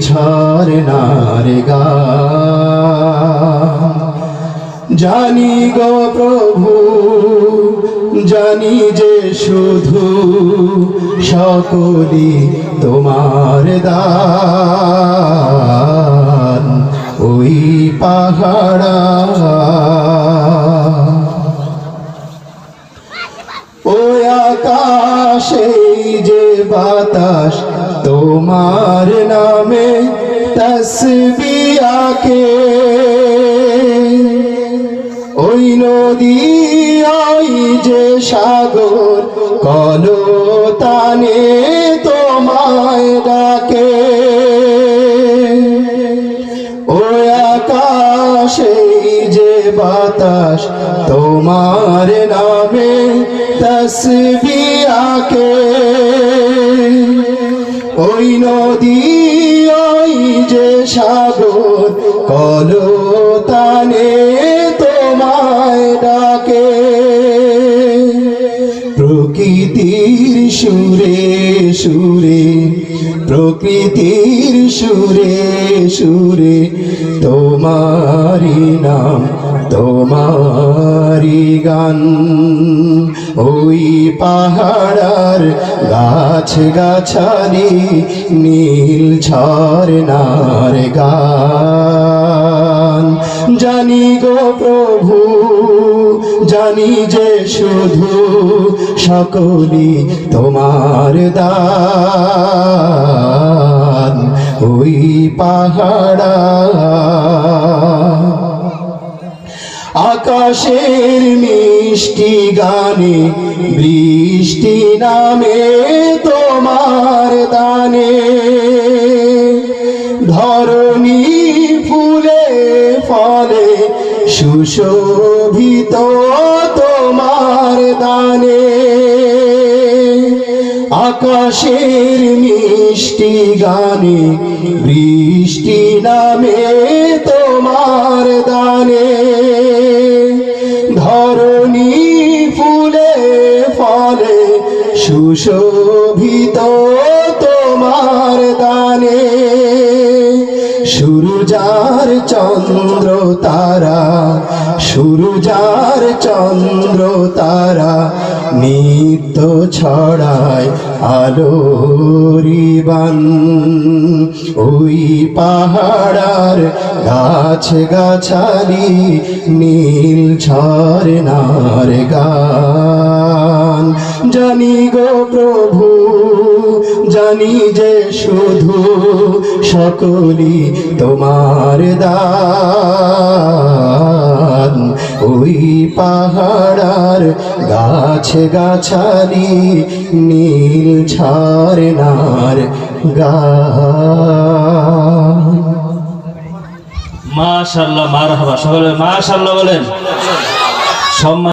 ঝরনার গা। জানি গো প্রভু, জানি যে শুধু সকলি তোমার দান। ওই পাহাড়া। ও আকাশে যে বাতাস তোমার নামে তসবিয়াকে ওই নদী, ওই যে সাগর, কলতানে তোমায় ডাকে। ও আকাশে যে বাতাস, তোমার নামে তসবিয়াকে। ওই নদী ওই সাগর কলতানে তোমায় ডাকে। প্রকৃতির সুরে সুরে প্রকৃতির সুরে সুরে তোমারি নাম তোমারি গান ওই পাহাড়ার গাছ গাছালি নীল ঝরনার গান। জানি গো প্রভু, জানি যে শুধু সকলি তোমার দান। ওই পাহাড়া আকাশের মিষ্টি গানে, বৃষ্টি নামে তোমার দানে। ধরণী ফুলে ফলে সুশোভিত তোমার দানে। আকাশের মিষ্টি গানে, বৃষ্টি নামে তোমার দানে। সুশোভিত তোমার দানে, সূর্যার চন্দ্র তারা, সূর্যার চন্দ্র তারা নিত্য ছড়ায় আলো আলোরিবান। ওই পাহাড়ার গাছ গাছালি নীল ঝরনার গান জানি গো প্রভু, জানি যে শুধু সকলি তোমার দান। ওই পাহাড়ার গাছ গাছালি, নীল ঝরনার গান। মাশাল্লাহ, মারহাবা। সকলে মাশাল্লাহ বলেন। সম্মান